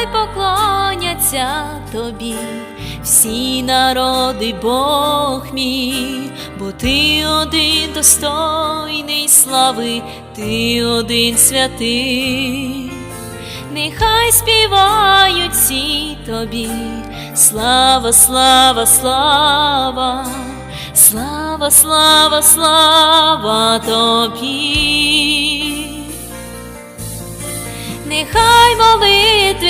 нехай поклоняться тобі всі народи, Бог мій, бо ти один достойний слави, ти один святий. Нехай співають всі тобі, слава, слава, слава, слава, слава, слава тобі. Нехай молитви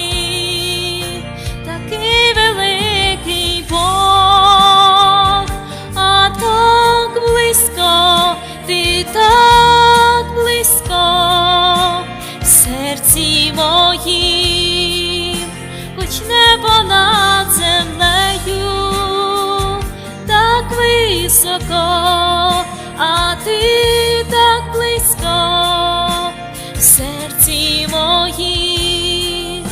високо, а ти так близько в серці моїм,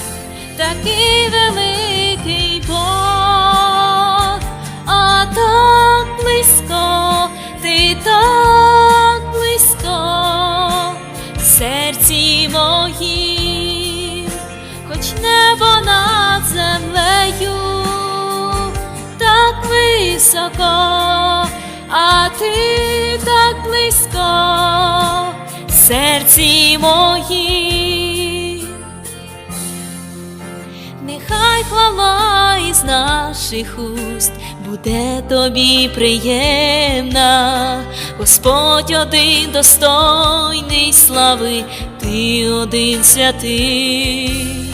такий великий Бог, а так близько, ти так близько в серці моїм, хоч небо над землею, так високо, а ти так близько серці моїм. Нехай хвала із наших уст буде тобі приємна, Господь один достойний слави, ти один святий.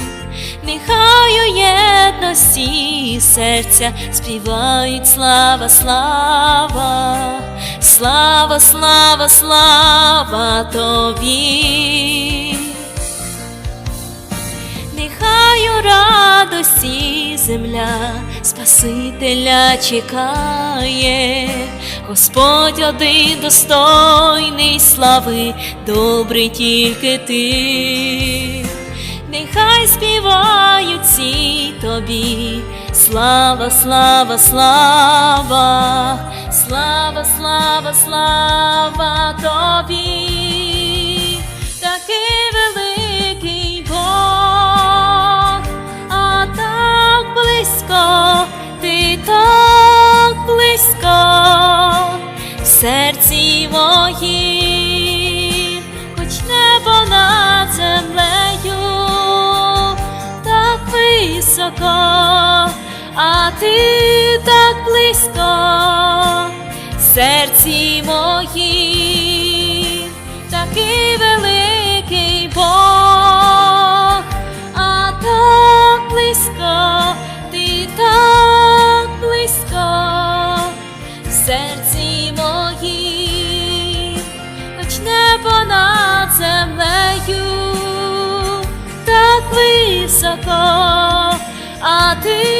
У серця співають слава, слава, слава, слава, слава тобі. Нехай у радості земля Спасителя чекає, Господь один достойний слави, добрий тільки ти. Нехай співають всі тобі, слава, слава, слава, слава, слава, слава тобі, такий великий Бог, а так близько, ти так близько в серці моїм, високо, а ти так близько, серці мої, такий великий Бог, а так близько, ти так близько, серці мої, хоч небо над землею. Високо ti